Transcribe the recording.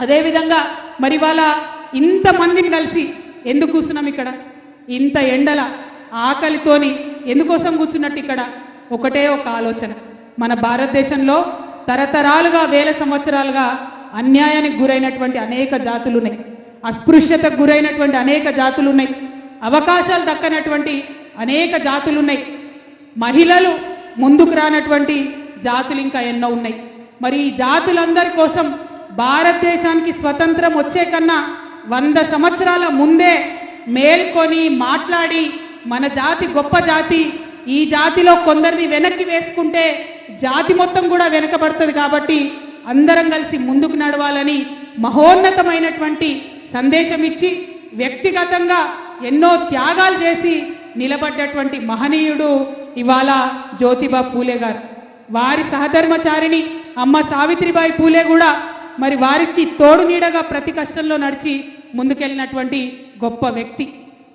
అదేవిధంగా మరి వాళ్ళ ఇంతమందిని కలిసి ఎందుకు కూర్చున్నాం ఇక్కడ? ఇంత ఎండల ఆకలితోని ఎందుకోసం కూర్చున్నట్టు ఇక్కడ? ఒకటే ఒక ఆలోచన. మన భారతదేశంలో తరతరాలుగా వేల సంవత్సరాలుగా అన్యాయానికి గురైనటువంటి అనేక జాతులు ఉన్నాయి అస్పృశ్యతకు గురైనటువంటి అనేక జాతులు ఉన్నాయి అవకాశాలు దక్కనటువంటి అనేక జాతులు ఉన్నాయి మహిళలు ముందుకు రానటువంటి జాతులు ఇంకా ఎన్నో ఉన్నాయి. మరి ఈ జాతులందరి కోసం భారతదేశానికి స్వతంత్రం వచ్చే కన్నా వంద సంవత్సరాల ముందే మేల్కొని మాట్లాడి మన జాతి గొప్ప జాతి ఈ జాతిలో కొందరిని వెనక్కి వేసుకుంటే జాతి మొత్తం కూడా వెనకబడుతుంది కాబట్టి అందరం కలిసి ముందుకు నడవాలని మహోన్నతమైనటువంటి సందేశం ఇచ్చి వ్యక్తిగతంగా ఎన్నో త్యాగాలు చేసి నిలబడ్డటువంటి మహనీయుడు ఇవాళ జ్యోతిబా పూలే గారు. వారి సహధర్మచారిణి అమ్మ సావిత్రిబాయి పూలే కూడా మరి వారికి తోడు నీడగా ప్రతి కష్టంలో నడిచి ముందుకెళ్ళినటువంటి గొప్ప వ్యక్తి.